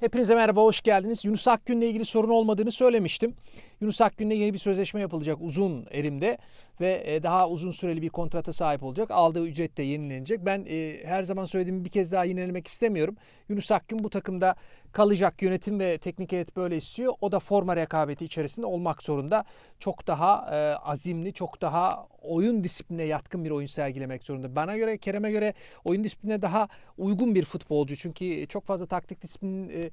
Hepinize merhaba, hoş geldiniz. Yunus Akgün'le ilgili sorun olmadığını söylemiştim. Yunus Akgün'le yeni bir sözleşme yapılacak uzun erimde ve e, daha uzun süreli bir kontrata sahip olacak. Aldığı ücret de yenilenecek. Ben e, her zaman söylediğimi bir kez daha yinelemek istemiyorum. Yunus Akgün bu takımda kalacak. Yönetim ve teknik heyet böyle istiyor. O da forma rekabeti içerisinde olmak zorunda. Çok daha e, azimli, çok daha oyun disipline yatkın bir oyun sergilemek zorunda. Bana göre, Kerem'e göre oyun disipline daha uygun bir futbolcu. Çünkü çok fazla taktik disiplinin e,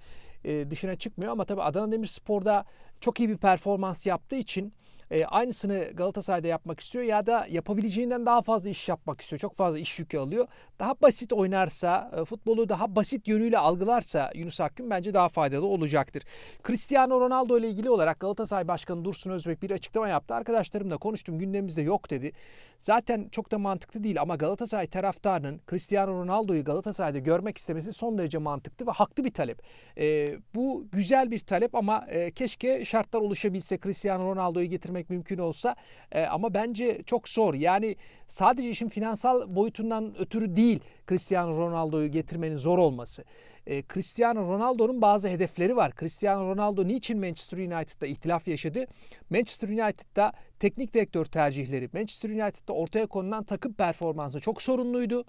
e, dışına çıkmıyor. Ama tabii Adana Demirspor'da çok iyi bir performans yaptığı için e, aynısını Galatasaray'da yapmak istiyor ya da yapabileceğinden daha fazla iş yapmak istiyor. Çok fazla iş yükü alıyor. Daha basit oynarsa, e, futbolu daha basit yönüyle algılarsa Yunus Akgün bence daha faydalı olacaktır. Cristiano Ronaldo ile ilgili olarak Galatasaray Başkanı Dursun Özbek bir açıklama yaptı. Arkadaşlarımla konuştum gündemimizde yok dedi. Zaten çok da mantıklı değil ama Galatasaray taraftarının Cristiano Ronaldo'yu Galatasaray'da görmek istemesi son derece mantıklı ve haklı bir talep. E, bu güzel bir talep ama e, keşke şartlar oluşabilse Cristiano Ronaldo'yu getirmek mümkün olsa e, ama bence çok zor. Yani sadece işin finansal boyutundan ötürü değil Cristiano Ronaldo'yu getirmenin zor olması. E, Cristiano Ronaldo'nun bazı hedefleri var. Cristiano Ronaldo niçin Manchester United'da ihtilaf yaşadı? Manchester United'da teknik direktör tercihleri, Manchester United'da ortaya konulan takım performansı çok sorunluydu.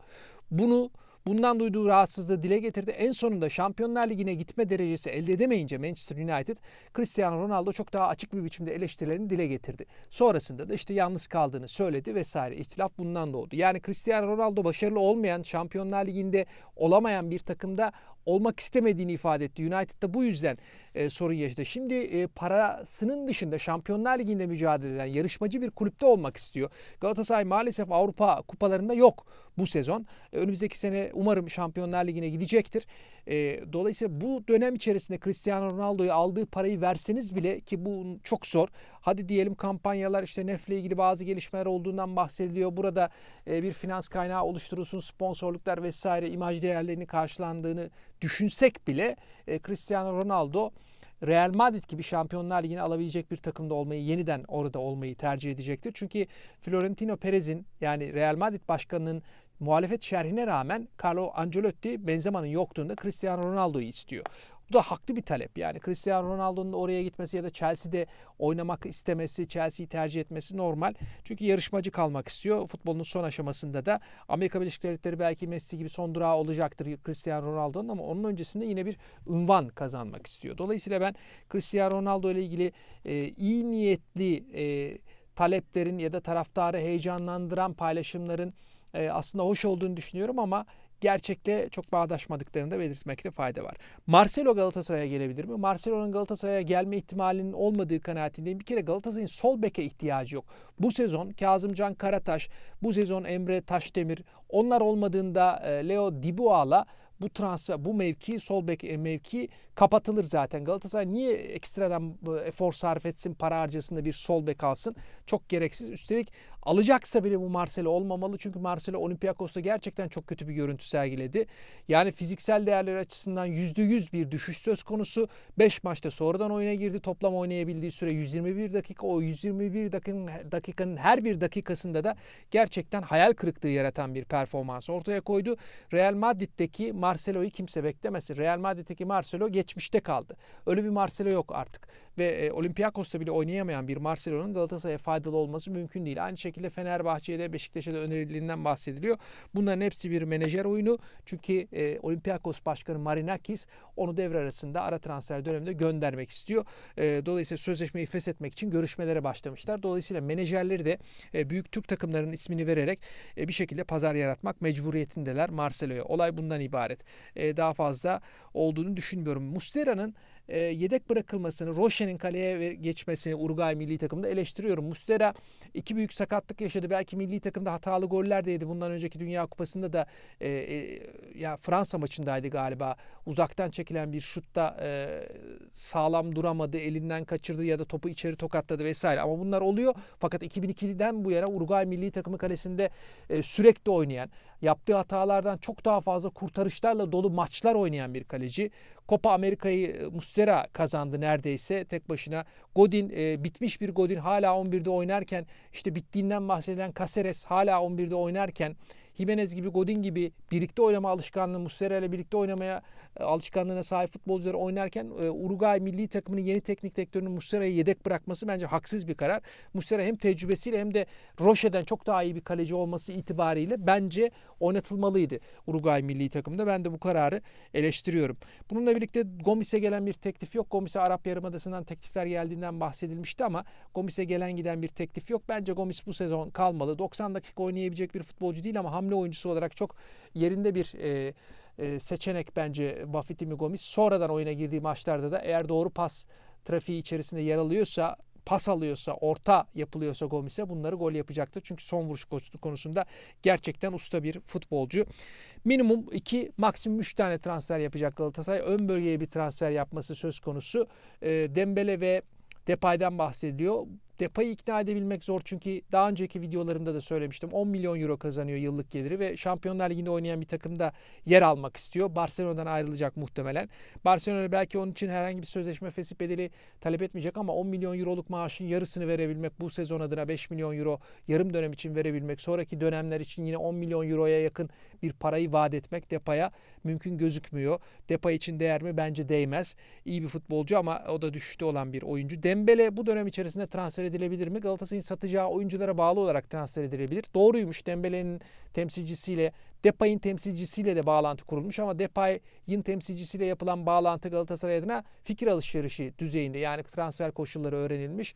Bunu Bundan duyduğu rahatsızlığı dile getirdi. En sonunda Şampiyonlar Ligi'ne gitme derecesi elde edemeyince Manchester United Cristiano Ronaldo çok daha açık bir biçimde eleştirilerini dile getirdi. Sonrasında da işte yalnız kaldığını söyledi vesaire. İhtilaf bundan doğdu. Yani Cristiano Ronaldo başarılı olmayan, Şampiyonlar Ligi'nde olamayan bir takımda olmak istemediğini ifade etti. United da bu yüzden e, sorun yaşadı. Şimdi e, parasının dışında Şampiyonlar Ligi'nde mücadele eden yarışmacı bir kulüpte olmak istiyor. Galatasaray maalesef Avrupa kupalarında yok bu sezon. E, önümüzdeki sene umarım Şampiyonlar Ligi'ne gidecektir. E, dolayısıyla bu dönem içerisinde Cristiano Ronaldo'yu aldığı parayı verseniz bile ki bu çok zor. Hadi diyelim kampanyalar işte Nef'le ilgili bazı gelişmeler olduğundan bahsediliyor. Burada e, bir finans kaynağı oluşturulsun, sponsorluklar vesaire imaj değerlerini karşılandığını düşünsek bile e, Cristiano Ronaldo Real Madrid gibi Şampiyonlar Ligi'ni alabilecek bir takımda olmayı, yeniden orada olmayı tercih edecektir. Çünkü Florentino Perez'in yani Real Madrid başkanının muhalefet şerhine rağmen Carlo Ancelotti Benzema'nın yokluğunda Cristiano Ronaldo'yu istiyor. Bu da haklı bir talep. Yani Cristiano Ronaldo'nun oraya gitmesi ya da Chelsea'de oynamak istemesi, Chelsea'yi tercih etmesi normal. Çünkü yarışmacı kalmak istiyor. Futbolun son aşamasında da Amerika Birleşik Devletleri belki Messi gibi son durağı olacaktır Cristiano Ronaldo'nun ama onun öncesinde yine bir ünvan kazanmak istiyor. Dolayısıyla ben Cristiano Ronaldo ile ilgili e, iyi niyetli e, taleplerin ya da taraftarı heyecanlandıran paylaşımların e, aslında hoş olduğunu düşünüyorum ama gerçekle çok bağdaşmadıklarını da belirtmekte fayda var. Marcelo Galatasaray'a gelebilir mi? Marcelo'nun Galatasaray'a gelme ihtimalinin olmadığı kanaatindeyim. Bir kere Galatasaray'ın sol beke ihtiyacı yok. Bu sezon Kazımcan Karataş, bu sezon Emre Taşdemir, onlar olmadığında e, Leo Dibuala bu transfer, bu mevki, sol bek e, mevki kapatılır zaten. Galatasaray niye ekstradan efor sarf etsin, para harcasın da bir sol bek alsın? Çok gereksiz. Üstelik alacaksa bile bu Marcelo olmamalı. Çünkü Marcelo Olympiakos'ta gerçekten çok kötü bir görüntü sergiledi. Yani fiziksel değerler açısından %100 bir düşüş söz konusu. 5 maçta sonradan oyuna girdi. Toplam oynayabildiği süre 121 dakika. O 121 dakikanın, her bir dakikasında da gerçekten hayal kırıklığı yaratan bir performans ortaya koydu. Real Madrid'deki Marcelo'yu kimse beklemesin. Real Madrid'deki Marcelo geçmişte kaldı. Öyle bir Marcelo yok artık. Ve e, Olympiakos'ta bile oynayamayan bir Marcelo'nun Galatasaray'a faydalı olması mümkün değil. Aynı şekilde Fenerbahçe'ye de Beşiktaş'a da önerildiğinden bahsediliyor. Bunların hepsi bir menajer oyunu. Çünkü e, Olympiakos Başkanı Marinakis onu devre arasında ara transfer döneminde göndermek istiyor. E, dolayısıyla sözleşmeyi feshetmek için görüşmelere başlamışlar. Dolayısıyla menajerleri de e, büyük Türk takımlarının ismini vererek e, bir şekilde pazar yaratmak mecburiyetindeler Marcelo'ya. Olay bundan ibaret. E, daha fazla olduğunu düşünmüyorum. Mustera'nın e, yedek bırakılmasını, Roşen'in kaleye geçmesini Uruguay milli takımında eleştiriyorum. Mustera iki büyük sakatlık yaşadı. Belki milli takımda hatalı goller de yedi. Bundan önceki Dünya Kupası'nda da e, e, ya Fransa maçındaydı galiba. Uzaktan çekilen bir şutta e, sağlam duramadı, elinden kaçırdı ya da topu içeri tokatladı vesaire. Ama bunlar oluyor. Fakat 2002'den bu yana Uruguay milli takımı kalesinde e, sürekli oynayan, yaptığı hatalardan çok daha fazla kurtarışlarla dolu maçlar oynayan bir kaleci. Copa Amerika'yı e, Mustera kazandı neredeyse tek başına. Godin e, bitmiş bir Godin hala 11'de oynarken işte bittiğinden bahsedilen Caceres hala 11'de oynarken Jimenez gibi, Godin gibi birlikte oynama alışkanlığı, Muslera ile birlikte oynamaya e, alışkanlığına sahip futbolcuları oynarken e, Uruguay milli takımının yeni teknik direktörünün Muslera'yı yedek bırakması bence haksız bir karar. Muslera hem tecrübesiyle hem de Roche'den çok daha iyi bir kaleci olması itibariyle bence oynatılmalıydı Uruguay milli takımında. Ben de bu kararı eleştiriyorum. Bununla birlikte Gomis'e gelen bir teklif yok. Gomis'e Arap Yarımadası'ndan teklifler geldiğinden bahsedilmişti ama Gomis'e gelen giden bir teklif yok. Bence Gomis bu sezon kalmalı. 90 dakika oynayabilecek bir futbolcu değil ama hamle oyuncusu olarak çok yerinde bir e, e, seçenek bence Bafitimi Gomis. Sonradan oyuna girdiği maçlarda da eğer doğru pas trafiği içerisinde yer alıyorsa pas alıyorsa, orta yapılıyorsa Gomis'e bunları gol yapacaktır. Çünkü son vuruş konusunda gerçekten usta bir futbolcu. Minimum 2, maksimum 3 tane transfer yapacak Galatasaray. Ön bölgeye bir transfer yapması söz konusu. E, Dembele ve Depay'dan bahsediliyor. Depay'ı ikna edebilmek zor çünkü daha önceki videolarımda da söylemiştim. 10 milyon euro kazanıyor yıllık geliri ve Şampiyonlar Ligi'nde oynayan bir takımda yer almak istiyor. Barcelona'dan ayrılacak muhtemelen. Barcelona belki onun için herhangi bir sözleşme fesip bedeli talep etmeyecek ama 10 milyon euroluk maaşın yarısını verebilmek bu sezon adına 5 milyon euro yarım dönem için verebilmek sonraki dönemler için yine 10 milyon euroya yakın bir parayı vaat etmek Depay'a mümkün gözükmüyor. Depay için değer mi? Bence değmez. İyi bir futbolcu ama o da düşüşte olan bir oyuncu. Dembele bu dönem içerisinde transfer edilebilir mi? Galatasaray'ın satacağı oyunculara bağlı olarak transfer edilebilir. Doğruymuş Dembele'nin temsilcisiyle Depay'ın temsilcisiyle de bağlantı kurulmuş ama Depay'ın temsilcisiyle yapılan bağlantı Galatasaray adına fikir alışverişi düzeyinde yani transfer koşulları öğrenilmiş.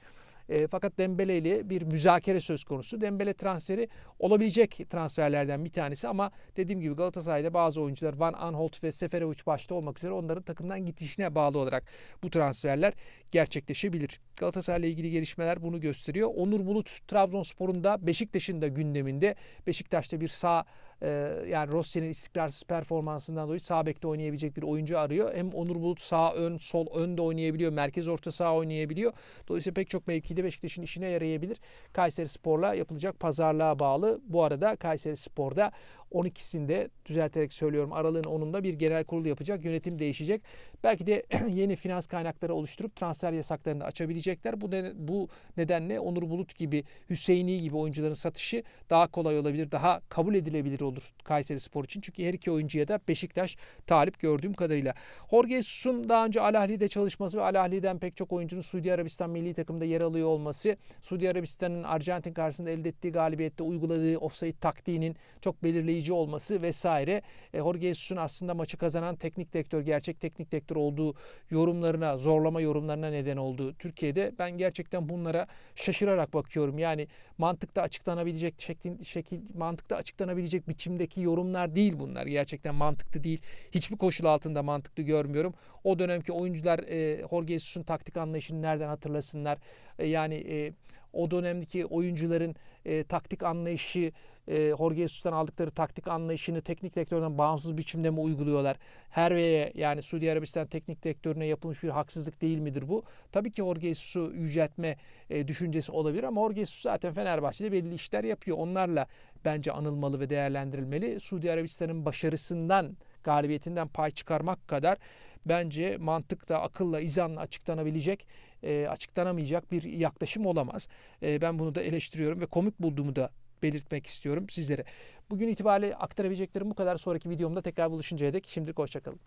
E, fakat Dembele ile bir müzakere söz konusu. Dembele transferi olabilecek transferlerden bir tanesi ama dediğim gibi Galatasaray'da bazı oyuncular Van Aanholt ve Seferovic başta olmak üzere onların takımdan gidişine bağlı olarak bu transferler gerçekleşebilir. Galatasaray ile ilgili gelişmeler bunu gösteriyor. Onur Bulut Trabzonspor'un da Beşiktaş'ın da gündeminde. Beşiktaş'ta bir sağ e, yani Rossi'nin istikrarsız performansından dolayı sağ bekte oynayabilecek bir oyuncu arıyor. Hem Onur Bulut sağ ön, sol ön de oynayabiliyor. Merkez orta sağ oynayabiliyor. Dolayısıyla pek çok mevkide Beşiktaş'ın işine yarayabilir. Kayseri Spor'la yapılacak pazarlığa bağlı. Bu arada Kayseri Spor'da 12'sinde düzelterek söylüyorum aralığın 10'unda bir genel kurul yapacak. Yönetim değişecek. Belki de yeni finans kaynakları oluşturup transfer yasaklarını açabilecekler. Bu, ne, bu nedenle Onur Bulut gibi, Hüseyini gibi oyuncuların satışı daha kolay olabilir, daha kabul edilebilir olur Kayseri Spor için. Çünkü her iki oyuncuya da Beşiktaş talip gördüğüm kadarıyla. Jorge Jesus'un daha önce Al Ahli'de çalışması ve Al Ahli'den pek çok oyuncunun Suudi Arabistan milli takımda yer alıyor olması, Suudi Arabistan'ın Arjantin karşısında elde ettiği galibiyette uyguladığı offside taktiğinin çok belirleyici belirleyici olması vesaire. E, Jorge Jesus'un aslında maçı kazanan teknik direktör, gerçek teknik direktör olduğu yorumlarına, zorlama yorumlarına neden olduğu Türkiye'de ben gerçekten bunlara şaşırarak bakıyorum. Yani mantıkta açıklanabilecek şekil, şekil mantıkta açıklanabilecek biçimdeki yorumlar değil bunlar. Gerçekten mantıklı değil. Hiçbir koşul altında mantıklı görmüyorum. O dönemki oyuncular e, Jorge Jesus'un taktik anlayışını nereden hatırlasınlar? E, yani e, o dönemdeki oyuncuların e, taktik anlayışı, e, Jorge Jesus'tan aldıkları taktik anlayışını teknik direktörden bağımsız biçimde mi uyguluyorlar? Herve'ye yani Suudi Arabistan teknik direktörüne yapılmış bir haksızlık değil midir bu? Tabii ki Jorge Jesus'u yüceltme e, düşüncesi olabilir ama Jorge Jesus zaten Fenerbahçe'de belli işler yapıyor. Onlarla bence anılmalı ve değerlendirilmeli. Suudi Arabistan'ın başarısından, galibiyetinden pay çıkarmak kadar bence mantıkla, akılla, izanla açıklanabilecek, e, açıklanamayacak bir yaklaşım olamaz. E, ben bunu da eleştiriyorum ve komik bulduğumu da belirtmek istiyorum sizlere. Bugün itibariyle aktarabileceklerim bu kadar. Sonraki videomda tekrar buluşuncaya dek şimdilik hoşçakalın.